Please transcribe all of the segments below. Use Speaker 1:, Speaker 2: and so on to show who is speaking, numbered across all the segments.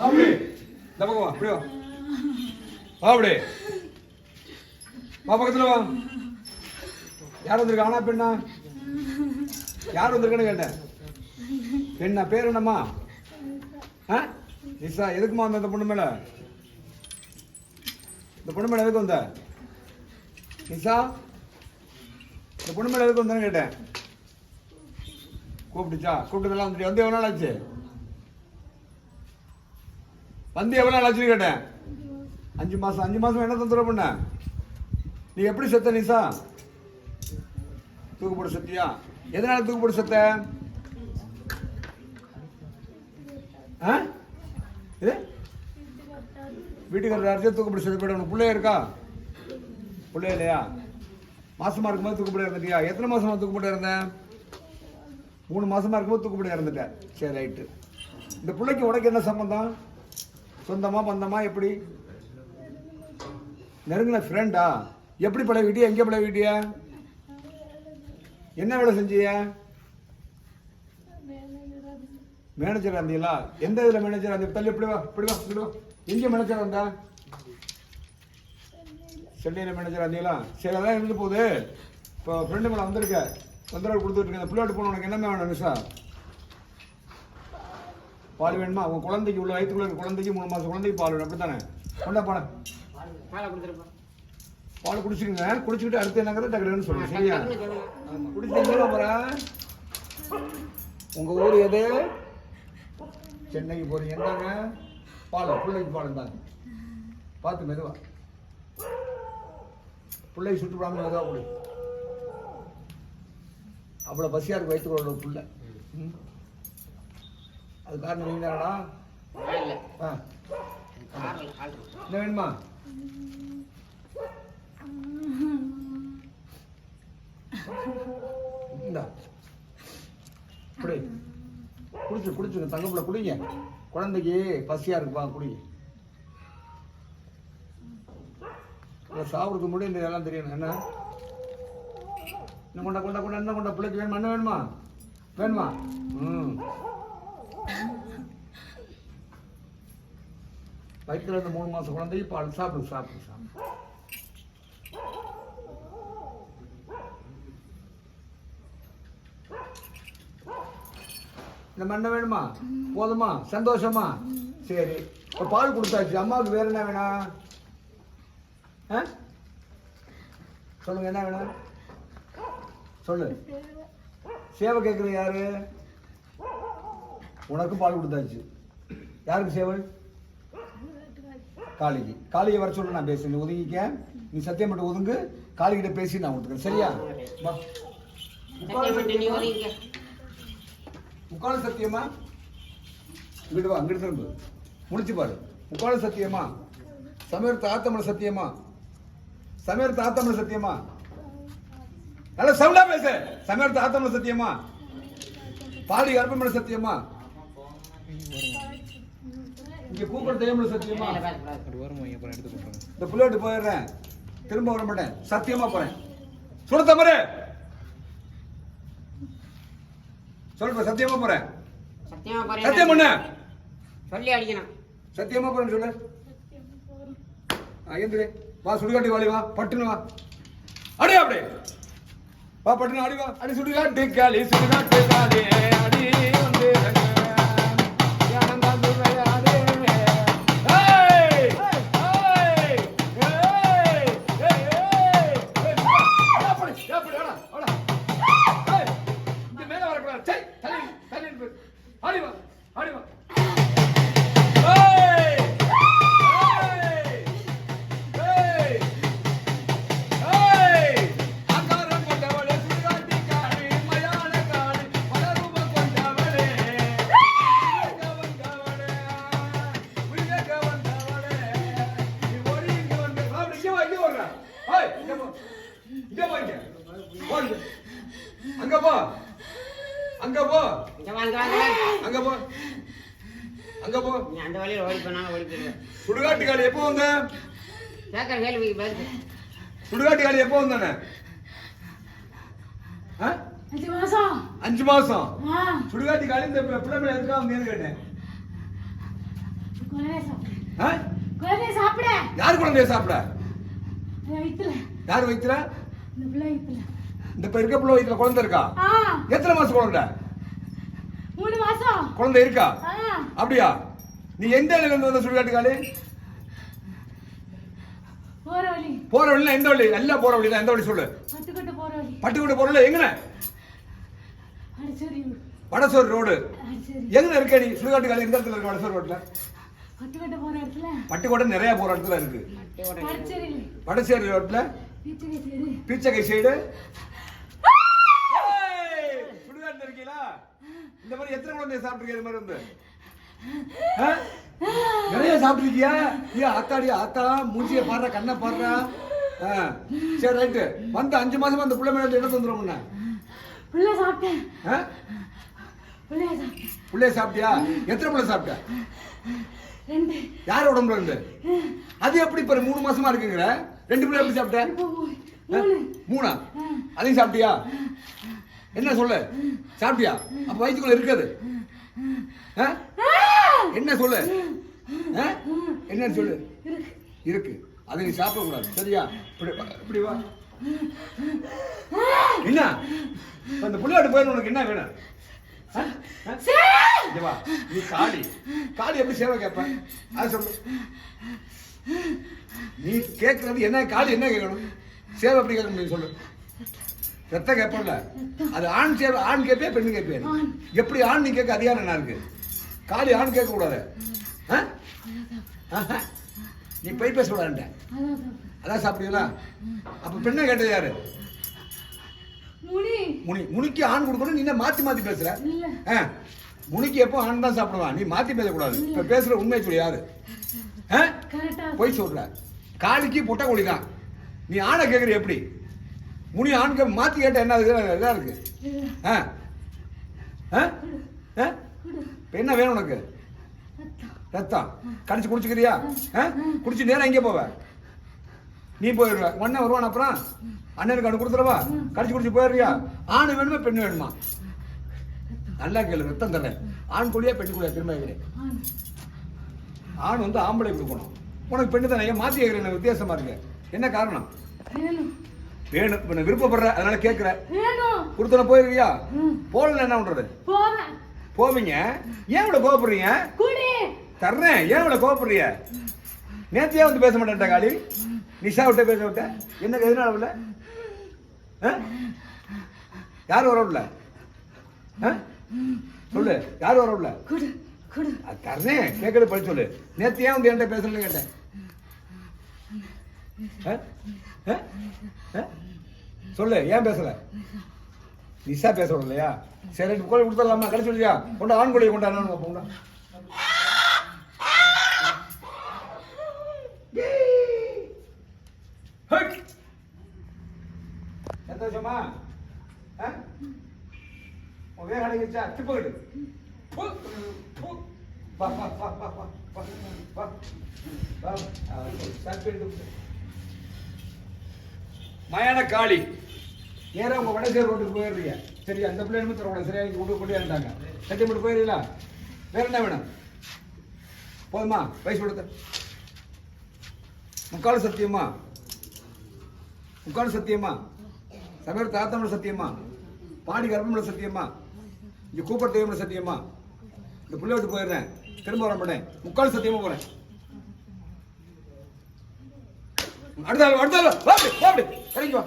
Speaker 1: வா அப்படி இந்த பக்கம் வா அப்படி வா. அப்படி வா பக்கத்துல வா. யார் வந்திருக்கா? ஆனா பெண்ணா? யார் வந்திருக்கான்னு கேட்டேன். பெண்ணா பேர் என்னம்மா? ஆ? நிசா எதுக்குமா வந்த இந்த பொண்ணு மேலே? இந்த பொண்ணு மேலே எதுக்கு வந்த? நிசா இந்த பொண்ணு மேலே எதுக்கு வந்தேன்னு கேட்டேன். கூப்பிட்டுச்சா? கூப்பிட்டதெல்லாம் வந்துட்டு வந்து எவ்வளோ நாள் ஆச்சு? வந்து எவ்வளோ நாள் ஆச்சுன்னு கேட்டேன். அஞ்சு மாதம் அஞ்சு மாதம் என்ன தொந்தரவு பண்ண? நீ எப்படி செத்த நிசா? தூக்கு போட்டு செத்தியா? எதனால தூக்கு போட்டு செத்த? ஆ? இது? வீட்டுக்காரர் அடிச்சு தூக்கு போட்டு செத்து போயிட உனக்கு பிள்ளைய இருக்கா? பிள்ளைய இல்லையா? மாசமா இருக்கும்போது தூக்கு இருந்துட்டியா எத்தனை மாசமா தூக்கு இருந்தேன் மூணு மாசமா இருக்கும்போது தூக்கு இருந்துட்டேன் சரி ரைட்டு. இந்த பிள்ளைக்கு உனக்கு என்ன சம்பந்தம்? சொந்தமா பந்தமா எப்படி? நெருங்கின ஃப்ரெண்டா எப்படி பழகிட்டியா? எங்கே பழகிட்டியா? என்ன வேலை செஞ்சிய மேனேஜர் இருந்தீங்களா? எந்த இதில் மேனேஜர் அந்த தள்ளி இப்படி வா இப்படி வா இப்படி வா. எங்கே மேனேஜர் இருந்தா சென்னையில் மேனேஜர் இருந்தீங்களா? சரி அதான் இருந்து போகுது. இப்போ ஃப்ரெண்டு மேலே வந்திருக்க. தொந்தரவு கொடுத்துட்டு இருக்கேன். இந்த போன உனக்கு என்ன வேணும் நிஷா பால் வேணுமா? உன் குழந்தைக்கு உள்ள வயிற்றுக்குள்ள இருக்க குழந்தைக்கு மூணு மாசம் குழந்தைக்கு பால் வேணும். அப்படித்தானே? கொண்டா பால.
Speaker 2: பாலை
Speaker 1: குடிச்சுக்கங்க குடிச்சுக்கிட்டு அடுத்து என்னங்கிறத டக்குன்னு சொல்லுங்க சரியா? குடிச்சீங்களா அப்புறம் உங்க ஊர் எது? சென்னைக்கு போறீங்க. என்னங்க பால் பிள்ளைக்கு பால் தாங்க பார்த்து மெதுவா. பிள்ளை சுட்டு விடாம மெதுவா குடி. அவ்வளோ பசியா இருக்கு வயிற்றுக்குள்ள பிள்ளை. ம். அது காரணம் நீங்க தானடா?
Speaker 2: இல்லை.
Speaker 1: ஆ. என்ன வேணுமா? இந்தா. குடி. குடிச்சு குடிச்சுங்க. தங்கப்புல குடிங்க. குழந்தைக்கு பசியா இருக்குப்பா குடிங்க சாப்பிடுறதுக்கு முன்னாடி இந்த இதெல்லாம் தெரியணும். என்ன? என்ன கொண்டா கொண்டா கொண்டா என்ன கொண்டா. பிள்ளைக்கு வேணுமா? என்ன வேணுமா? வேணுமா? ம். வயிற்றுல இருந்த மூணு மாசம் குழந்தைக்கு பால் சாப்பிடு சாப்பிடு சாப்பிடு. இந்த மண்ணை வேணுமா? போதுமா? சந்தோஷமா? சரி. இப்போ பால் கொடுத்தாச்சு. அம்மாவுக்கு வேற என்ன வேணும்? ஆ? சொல்லுங்க என்ன வேணும்? சொல்லு. சேவை கேட்குறது யாரு? உனக்கு பால் கொடுத்தாச்சு. யாருக்கு சேவை காளிக்கு. காளியை வர சொல்லு நான் பேசுறேன். நீ ஒதுங்கிக்க. நீ சத்தியம் மட்டும் ஒதுங்கு. காளிகிட்ட பேசி நான் கொடுத்துக்கிறேன் சரியா? வா. உட்காரு
Speaker 2: சத்தியம்?
Speaker 1: இங்கிட்டு வா அங்கிட்டு திரும்பு. முடிச்சு பாரு. உட்காரு சத்தியமா? சமீர் தாத்தமிழ சத்தியமா? சமீர் தாத்தமிழ சத்தியமா? நல்ல சவுண்டா பேசு. சமீர் தாத்தமிழ சத்தியமா? பாடி கர்ப்பமிழ சத்தியமா? இங்க பூக்கள் தெய்வமிழ சத்தியமா? இந்த புள்ளோட்டு போயிடுறேன். திரும்ப வர மாட்டேன். சத்தியமா போறேன். சொல்ல தமரு சொல்ற சத்தியமா போறேன்.
Speaker 2: சத்தியமா போறேன்
Speaker 1: சத்தியம் பண்ண.
Speaker 2: சொல்லி அடிக்கணும்.
Speaker 1: சத்தியமா போறேன்னு சொல்லு. எந்திரி வா சுடுகாட்டி வாடி வா. பட்டுன்னு வா. அடி அப்படி வா பட்டுன்னு அடி வா. அடி சுடுகாட்டு காலி சுடுகாட்டு காலி அடி வந்து சுடுகாட்டு காளி எப்போ வந்தானே ஆ?
Speaker 3: அஞ்சு மாசம்.
Speaker 1: அஞ்சு மாசம்?
Speaker 3: ஆ
Speaker 1: சுடுகாட்டு காளி இந்த பிள்ளை மேல எதுக்காக வந்தேன்னு கேட்டேன். யார் குழந்தைய சாப்பிட? யார் வயிற்றுல
Speaker 3: இந்த பிள்ளை வயிற்றுல
Speaker 1: இந்த இப்ப இருக்க பிள்ளை வயிற்றுல குழந்தை இருக்கா?
Speaker 3: ஆ.
Speaker 1: எத்தனை மாசம் குழந்தை?
Speaker 3: மூணு மாசம்.
Speaker 1: குழந்தை இருக்கா?
Speaker 3: ஆ.
Speaker 1: அப்படியா? நீ எந்த இலையில இருந்து வந்த சுடுகாட்டுக்காளி
Speaker 3: போற வழி.
Speaker 1: போற எந்த வழி? எல்லாம் போற வழி எந்த வழி சொல்லு?
Speaker 3: பட்டுக்கோட்டை போற வழி.
Speaker 1: பட்டுக்கோட்டை போறல எங்கன?
Speaker 3: அடிச்சேரி
Speaker 1: வடசூர் ரோடு. எங்க இருக்க நீ? சுடுகாட்டுக்காளி எந்த இடத்துல இருக்க வடசூர் ரோட்ல?
Speaker 3: பட்டுக்கோட்டை போற இடத்துல.
Speaker 1: பட்டுக்கோட்டை நிறைய போற இடத்துல இருக்கு. வடசேரி ரோட்ல? பீச்சகை சைடு? சுடுகாட்டுல இருக்கீங்களா? இந்த மாதிரி எத்தனை குழந்தைய சாப்பிட்டுருக்கீங்க இது மாதிரி வந்து? நிறைய சாப்பிட்டுருக்கியா? ஏ ஆத்தாடி ஆத்தா மூஞ்சிய பாடுற கண்ணை பாடுறா. சரி ரைட்டு. வந்து அஞ்சு மாசமா அந்த பிள்ளை மேல என்ன தந்துடும்
Speaker 3: பிள்ளை சாப்பிட்டேன். பிள்ளைய
Speaker 1: சாப்பிட்டியா? எத்தனை பிள்ளை சாப்பிட்ட? யார் உடம்புல இருந்து? அது எப்படி இப்ப மூணு மாசமா இருக்குங்கிற? ரெண்டு பிள்ளை எப்படி சாப்பிட்ட?
Speaker 3: மூணு.
Speaker 1: மூணா. அதையும் சாப்பிட்டியா? என்ன சொல்லு? சாப்பிட்டியா? அப்ப வயிற்றுக்குள்ள இருக்காது? என்ன சொல்லு? என்னன்னு சொல்லு? இருக்கு. அதை நீ சாப்பிட கூடாது சரியா? இப்படி வா, என்ன? அந்த புள்ளாட்டு போயிரு உனக்கு என்ன வேணும்? நீ காளி. காளி எப்படி சேவை கேட்ப? அது சொல்லு. நீ கேட்கறது என்ன காளி என்ன கேட்கணும்? சேவை எப்படி கேட்க முடியும் சொல்லு. ரத்தம் கேட்பல அது ஆண் சேவை ஆண் கேட்பே பெண்ணு கேட்பே.
Speaker 3: ஆண்.
Speaker 1: எப்படி ஆண் நீ கேட்க அதிகாரம் என்ன இருக்கு? காலி ஆண் கேட்கக்கூடாது. நீ போய் பேச கூடாதுட்ட
Speaker 3: அதான்
Speaker 1: சாப்பிடுவீங்களா? அப்போ பெண்ணை கேட்டது யாரு?
Speaker 3: முனி.
Speaker 1: முனிக்கு ஆண் கொடுக்கணும் நீ மாற்றி
Speaker 3: மாற்றி
Speaker 1: பேசுகிற முனிக்கு எப்போ ஆண் தான் சாப்பிடுவான் நீ மாற்றி பேசக்கூடாது. இப்போ பேசுகிற உண்மையை சொல்லி யாரு? போய் சொல்கிற காலிக்கு பொட்டக்கொடி தான் நீ ஆணை கேட்குற எப்படி? முனி ஆண்கள் மாற்றி கேட்டால் என்ன இருக்குது இதாக
Speaker 3: இருக்குது
Speaker 1: ஆ? ஆ? இப்ப என்ன வேணும் உனக்கு? ரத்தம். கடிச்சு குடிச்சுக்கிறியா? குடிச்சு நேரா எங்கே போவ. நீ போயிடுவ உடனே வருவான் அப்புறம்? அண்ணனுக்கு அனு கொடுத்துருவா கடிச்சு குடிச்சு போயிடுறியா? ஆண் வேணுமா பெண் வேணுமா? நல்லா கேளு ரத்தம் தரேன். ஆண் குழியா பெண் குழியா திரும்ப கேட்கிறேன்
Speaker 3: ஆண்.
Speaker 1: வந்து ஆம்பளை கொடுக்கணும். உனக்கு பெண்ணு தானே? மாத்தி கேட்குறேன் வித்தியாசமா இருக்கு. என்ன காரணம்?
Speaker 3: வேணும்.
Speaker 1: விருப்பப்படுற அதனால கேட்குற கொடுத்தன போயிருவியா
Speaker 3: ம்.
Speaker 1: போகலன்னா என்ன பண்றது? போவீங்க? ஏன் இவ்வளவு கோவப்படுறீங்க?
Speaker 3: குடி.
Speaker 1: தர்றேன். ஏன் இவ்வளவு கோவப்படுறீங்க? நேத்தியா வந்து பேச மாட்டேன்டா காளி நிஷா விட்ட பேச விட்ட. என்ன எதனால இல்ல யார் வரவில்ல சொல்லு யார் வரவில்ல
Speaker 3: குடு குடு.
Speaker 1: அது தர்றேன். கேட்கறது படிச்சு சொல்லு. நேத்து ஏன் வந்து என்கிட்ட பேசணும்னு கேட்டேன்? சொல்லு ஏன் பேசல? நிசா பேசுறோம் இல்லையா? சரி கோழி கொடுத்துடலாமா? கிடைச்சி இல்லையா கொண்டா ஆண் கோழியை கொண்டாடணும் போங்களா சந்தோஷமா? உன் வேக அடங்கிச்சா திப்புக்கிட்டு மயான காளி. நேராக உங்க வடசேர் ரோட்டுக்கு போயிடுறீங்க. சரி அந்த பிள்ளைங்க நிமித்தம் சரியாக சரியா இங்க கொண்டு கொண்டு இருந்தாங்க கட்டி மட்டும் போயிடுறீங்களா? வேற என்ன வேணும்? போதுமா? வயசு கொடுத்த. முக்கால் சத்தியமா? முக்கால் சத்தியமா? சமையல் தாத்தமிழ் சத்தியமா? பாடி கர்ப்பமிழ சத்தியமா? இங்கே கூப்பர் தெய்வம்ல சத்தியமா? இந்த பிள்ளை விட்டு போயிடுறேன். திரும்ப வர மாட்டேன். முக்கால் சத்தியமா போகிறேன் அடுத்த அடுத்த வா அப்படி, வா அப்படி, இறங்கி வா.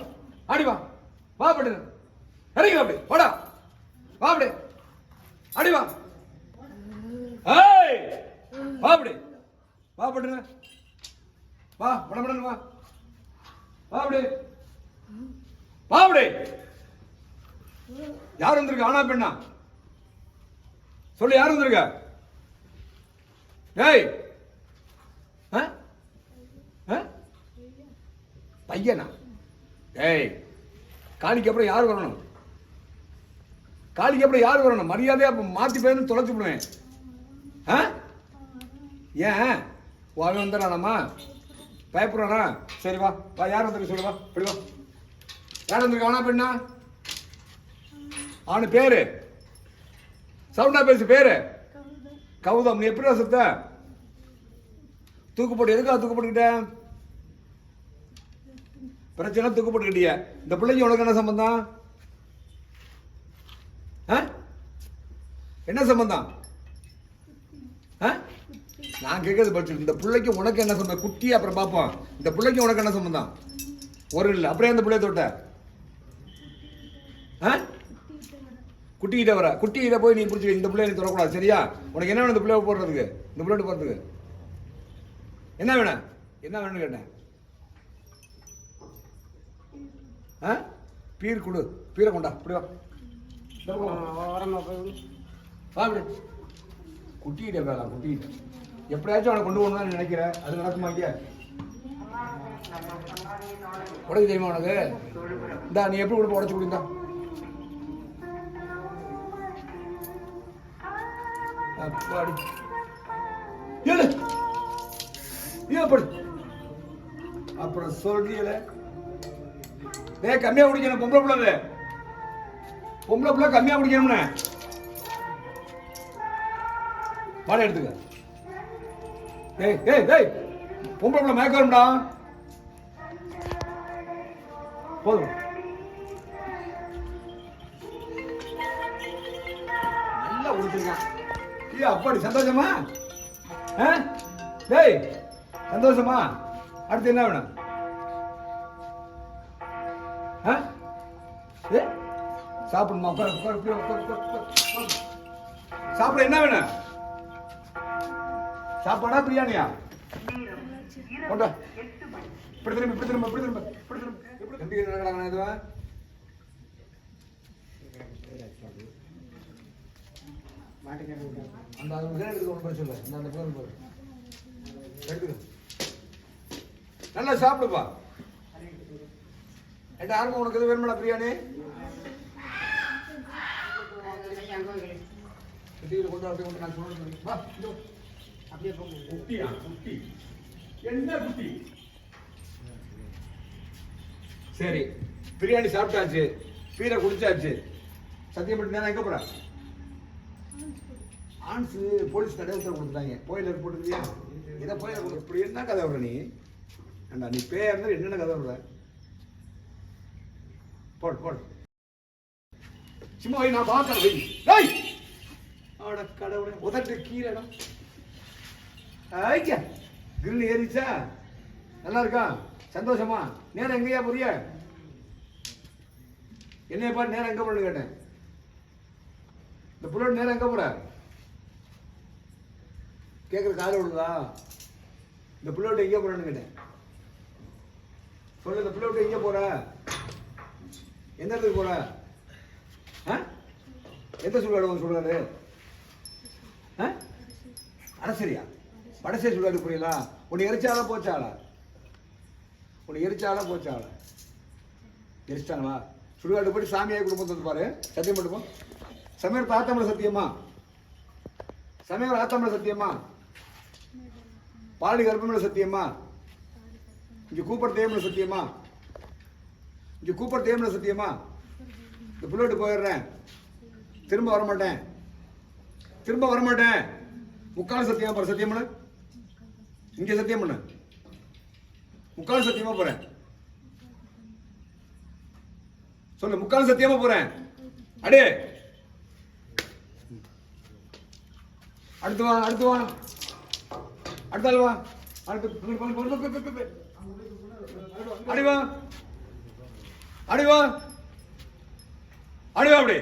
Speaker 1: ஆடி வா. வா அப்படி இறங்கி அப்படி. போடா. வா அப்படி. அடி வா. ஏய். வா அப்படி. வா பட்டுங்க வா படப்படன்னு வா. வா அப்படி. வா அப்படி. யார் வந்திருக்க? ஆனா பெண்ணா? சொல்லு யார் வந்திருக்க? ஏய். ஆ? பையனா? ஏய். காளிக்கு அப்புறம் யார் வரணும்? காளிக்கு அப்புறம் யார் வரணும்? மரியாதையாக அப்போ மாற்றி போயிருந்து தொலைச்சி விடுவேன். ஆ? ஏன்? ஓ அவன் வந்துடுறானாமா பயப்படுறானா சரி வா. வா யார் வந்துருக்க சொல்லு வா. இப்படி வா. யார் வந்திருக்க? ஆனா பெண்ணா? அவனு பேரு. சவுண்டா பேசு பேரு. கௌதம் நீ எப்படி சுத்த? தூக்கு போட்டு எதுக்காக தூக்கு போட்டுக்கிட்டேன் பிரச்சனை தூக்கு போட்டுக்கிட்டிய. இந்த பிள்ளைக்கு உனக்கு என்ன சம்பந்தம்? ஆ? என்ன சம்பந்தம்? ஆ? நான் கேட்கறது படிச்சு இந்த பிள்ளைக்கு உனக்கு என்ன சம்பந்தம்? குட்டி அப்புறம் பார்ப்போம் இந்த பிள்ளைக்கு உனக்கு என்ன சம்பந்தம்? ஒரு இல்லை. அப்படியே அந்த பிள்ளைய தொட்ட? ஆ? குட்டிக்கிட்ட வர. குட்டிக்கிட்ட போய் நீ பிடிச்சி இந்த பிள்ளைய நீ தொடக்கூடாது. சரியா? உனக்கு என்ன வேணும் இந்த பிள்ளைய போடுறதுக்கு? இந்த பிள்ளைட்டு போடுறதுக்கு? என்ன வேணும்? என்ன வேணும்னு கேட்டேன்? ஆ? பீர் கொடு. பீரை கொண்டா. இப்படி வா. குட்டிக்கிட்ட வேலை குட்டிக்கிட்ட எப்படியாச்சும் அவனை கொண்டு போகணும்னு நினைக்கிற அது நடக்குமா இங்க உடக்கு தெரியுமா உனக்கு? இந்தா நீ எப்படி கொடுப்ப உடச்சு கொடுந்தா அப்பாடி ஏழு ஏன் படு அப்புறம் சொல்றீல டேய் கம்மியா குடிக்கணும் பொம்பளை பிள்ளை பொம்பளை பிள்ளை கம்மியா குடிக்கணும்னு. வாடகை எடுத்துக்க. ஏய் ஏய் ஏய் பொம்பளை பிள்ளை மயக்க வரும்டா. போதும். நல்லா உடுத்துருக்கான் ஐயா அப்பாடி சந்தோஷமா? ஆ? டேய் சந்தோஷமா? அடுத்து என்ன வேணும்? ஆ? ஏ? சாப்பிடணுமா உட்காரு உட்காரு. சாப்பிட என்ன வேணும்? சாப்பாடா பிரியாணியா? கொண்டா. இப்படி திரும்ப இப்படி திரும்ப இப்படி திரும்ப இப்படி திரும்ப. இப்படி தம்பி என்ன நடக்கிறாங்க இதுவா? அந்த அது முதல்ல எடுத்து ஒன்றும் பிரச்சனை இல்லை அந்த பாரு எடுத்துக்க நல்லா சாப்பிடுப்பா. என்கிட்ட ஆர்வம் உனக்கு எது வேணுமாடா பிரியாணி? கொண்டு அப்படியே கொண்டு நான் வா வா.
Speaker 2: அப்படியே
Speaker 1: குட்டியா குட்டி. என்ன குட்டி? சரி பிரியாணி சாப்பிட்டாச்சு. பீரை குடிச்சாச்சு. சத்தியம் பண்ணி நேரம் எங்க போற? ஆன்ஸ் போலீஸ் கடை உத்தரவு கொடுத்துட்டாங்க. போயில போட்டுருக்கியா? இதை போயில இப்படி என்ன கதை வர நீ? ஏண்டா நீ பேயா இருந்தா என்னென்ன கதை வர போடு போடு. சும்மா வை நான் பார்க்கறேன் வை. டேய்! ஆட கடவுளே உதட்டு கீழடா. ஐயா கிரில் ஏறிச்சா? நல்லா இருக்கா? சந்தோஷமா? நேரம் எங்கேயா புரிய என்னைய பாரு நேரம் எங்கே போறேன்னு கேட்டேன். இந்த புள்ளோட நேரம் எங்கே போற? கேட்குற காலை விடுதா இந்த புள்ளோட்ட எங்கே போறேன்னு கேட்டேன். சொல்லு இந்த புள்ளோட்ட எங்கே போற? எந்த இடத்துக்கு போற ஆ? எந்த சுடுகாடு சுடுகாடு ஆ? அரசரியா? வடசே சுடுகாடு புரியலா உன்னை எரிச்சாலா போச்சாளா? உன்னை எரிச்சாலா போச்சாளா? எரிச்சிட்டாங்களா? சுடுகாடு போய் சாமியாய் குடும்பத்தை வந்து பாரு. சத்தியம் பண்ணுவோம் சமையல் ஆத்தமிழ சத்தியமா? சமையல் ஆத்தமிழ சத்தியமா? பாடி கர்ப்பமிழ சத்தியமா? இங்கே கூப்பிட தேமிழ சத்தியமா? இங்கே கூப்பர் தேமிழ சத்தியமா இந்த புள்ளோட்டு போயிடுறேன். திரும்ப வர மாட்டேன் திரும்ப வர மாட்டேன் முக்கால் சத்தியமா போற? சத்தியம் பண்ண இங்கே சத்தியம் பண்ண முக்கால் சத்தியமா போறேன் சொல்லு முக்கால் சத்தியமா போறேன் அடே. அடுத்து வா அடுத்து வா. அடுத்த வா. அடுத்து அடி வா. அடிவா. அடிவா அப்படி.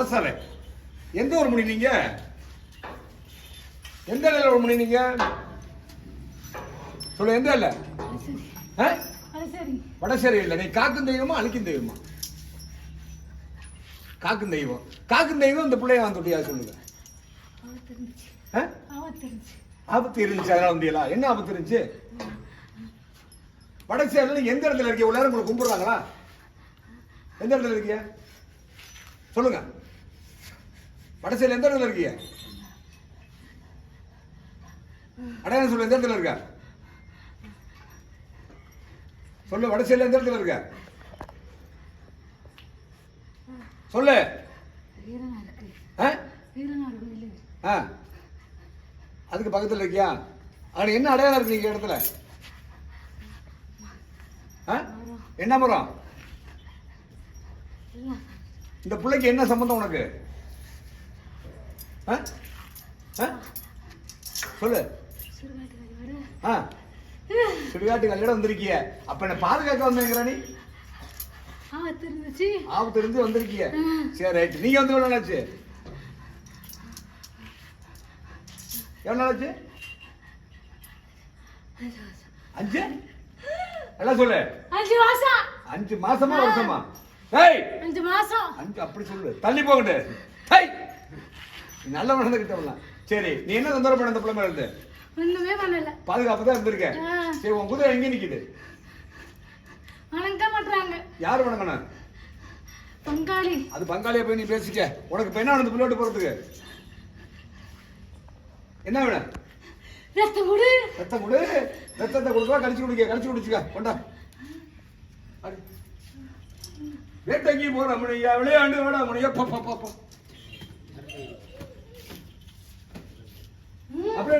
Speaker 1: உரசாத எந்த ஒரு நீங்க? எந்த இலையில ஒரு முனி நீங்க? சொல்லு எந்த இல்ல
Speaker 3: சரி சரி
Speaker 1: வடசேரி இல்ல நீ காக்கும் தெய்வமா அழிக்கும் தெய்வமா? காக்கும் தெய்வம். காக்கும் தெய்வம் இந்த பிள்ளைய வந்து விட்டியா சொல்லுங்க. ஆபத்து இருந்துச்சு. அதனால வந்தியலா என்ன ஆபத்து இருந்துச்சு? வடசேரியில் எந்த இடத்துல இருக்கீங்க உள்ள உங்களை கும்பிடுறாங்களா? எந்த இடத்துல இருக்கீங்க சொல்லுங்க. வடசேரியில் எந்த இடத்துல இருக்கீங்க? அடையாளம் சொல்லு எந்த இடத்துல இருக்க? சொல்லு வடசேரியில் எந்த இடத்துல இருக்க? சொல்லு. ஆ? அதுக்கு பக்கத்துல இருக்கியா? அவனுக்கு என்ன அடையாளம் இருக்கு நீங்க இடத்துல? என்ன மரம்? இந்த பிள்ளைக்கு என்ன சம்பந்தம் உனக்கு? ஆ? ஆ? சொல்லு. ஆ. சுடுகாட்டு கல்யாணம் வந்திருக்கிய. அப்ப என்ன பாதுகாக்க வந்தேங்கிற நீ. ஆபத்து இருந்து வந்திருக்கிய. சரி ரைட். நீங்க வந்து எவ்வளவு நாளாச்சு? எவ்வளவு நாளாச்சு? அஞ்சு? எல்லாம் சொல்லு.
Speaker 3: அஞ்சு மாசம்.
Speaker 1: அஞ்சு மாசமா வருஷமா? ஏய்!
Speaker 3: அஞ்சு மாசம்.
Speaker 1: அஞ்சு அப்படி சொல்லு. தள்ளி போகட்டு ஹை நீ நல்ல நடந்துகிட்ட வரலாம் சரி நீ என்ன தொந்தரவு பண்ண பிள்ளை மேல
Speaker 3: ஒண்ணுமே பண்ணல.
Speaker 1: பாதுகாப்பு தான் இருந்திருக்க. சரி உன் குதிரை எங்க நிக்குது?
Speaker 3: வணங்க மாட்டாங்க
Speaker 1: யார் வணங்கணும்
Speaker 3: பங்காளி.
Speaker 1: அது பங்காளியா போய் நீ பேசிக்க. உனக்கு வேணும் இந்த பிள்ளோட்டு போறதுக்கு. என்ன வேணும்
Speaker 3: ரத்தம் கொடு.
Speaker 1: ரத்தம் கொடு. ரத்தத்தை கொடுக்கவா கடிச்சு குடிக்க கடிச்சு குடிச்சுக்க. கொண்டா. அடி. வேட்டைக்கு போற முனையா விளையாண்டு வேடா முனையா பா பா.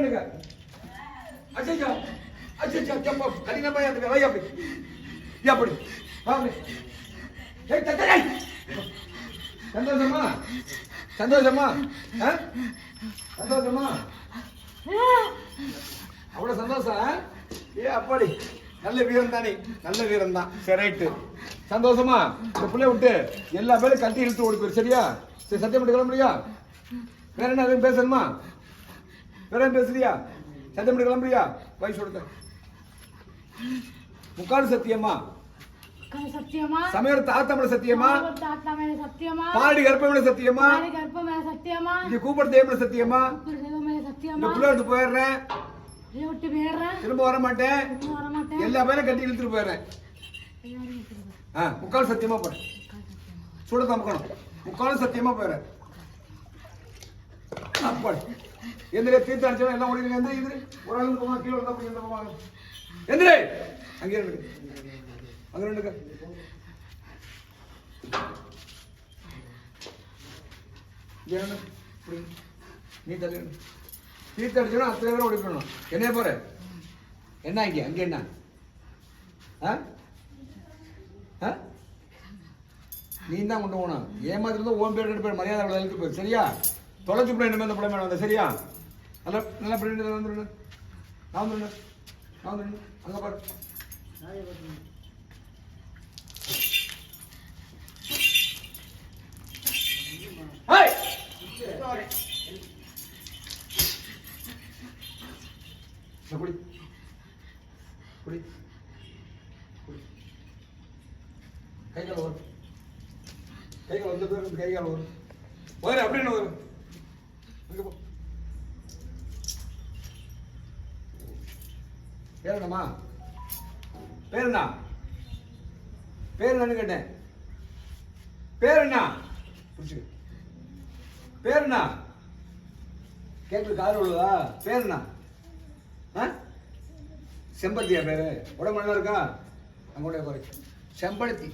Speaker 1: வேணுங்க அச்சா அச்சா சப்பா கடினமா இருக்கு? வை அப்படி. எப்படி வாங்க வா ஏய் தட்டை சந்தோஷமா? சந்தோஷமா? ஆ? சந்தோஷமா? அவ்வளோ சந்தோஷம் ஏ அப்பாடி. நல்ல வீரம் தானே. நல்ல வீரம் தான். சரி ரைட்டு. சந்தோஷமா? இந்த பிள்ளை விட்டு எல்லா பேரும் கட்டி இழுத்து ஓடி போயிரு. சரியா? சரி சத்தியம் பண்ணி கிளம்புறியா? வேற என்ன எதுவும் பேசணுமா? வேற பேசுறியா? சத்தியம் பண்ணி கிளம்புறியா? வயசு கொடுத்த முக்கால் சத்தியமா
Speaker 3: சத்தியமா
Speaker 1: சமையல் தாத்தமட சத்தியமா
Speaker 3: சத்தியமா
Speaker 1: பாடி கற்பமட சத்தியமா
Speaker 3: சத்தியமா
Speaker 1: இங்க கூப்பிட தேவமட சத்தியமா
Speaker 3: சத்தியமா
Speaker 1: போயிடுறேன்.
Speaker 3: இதை
Speaker 1: திரும்ப வர மாட்டேன். எல்லா பேரும் கட்டி இழுத்துட்டு போயிடுறேன். ஆ முக்கால் சத்தியமா போறேன் சுட தமக்கணும் முக்கால் சத்தியமா போயிடுறேன் எந்திரே தீர்த்து அடிச்சவன் எல்லாம் ஓடிடுங்க. எந்திரி எந்திரி. ஒரு ஆள் போமா கீழே வந்தா போய் எந்த போவாங்க. எந்திரே! அங்கே இருக்கு அங்க ரெண்டுக்க நீ தள்ளி தீர்த்து அடிச்சவன் அத்தனை பேரும் ஓடி போயிடணும். என்னைய போற என்ன இங்கே? அங்கே என்ன? ஆ? ஆ? நீ தான் கொண்டு போகணும் ஏமாத்திட்டு ஓம் பேர் ரெண்டு பேர் மரியாதை எழுத்து போயிரு. சரியா? தொலைச்சு போய் இனிமேல் இந்த பிள்ளை மேல சரியா? நல்லா நல்லா நான் வந்துருங்க. நான் வந்துருங்க அங்க பாரு. குடி. குடி. குடி. கை கால் வரும். கை கால் வந்து பேர் கை கால் வரும் வரு அப்படின்னு வரும்? அங்க போ. பேர் என்னம்மா பேர் என்ன பேர் என்னன்னு கேட்டேன். பேர் என்ன புடிச்சுக்க. பேர் என்ன காதல் உள்ளதா பேர் என்ன ஆ? செம்பருத்தியா பேர்? உடம்பு நல்லா இருக்கா அங்கோடைய குறை செம்பருத்தி.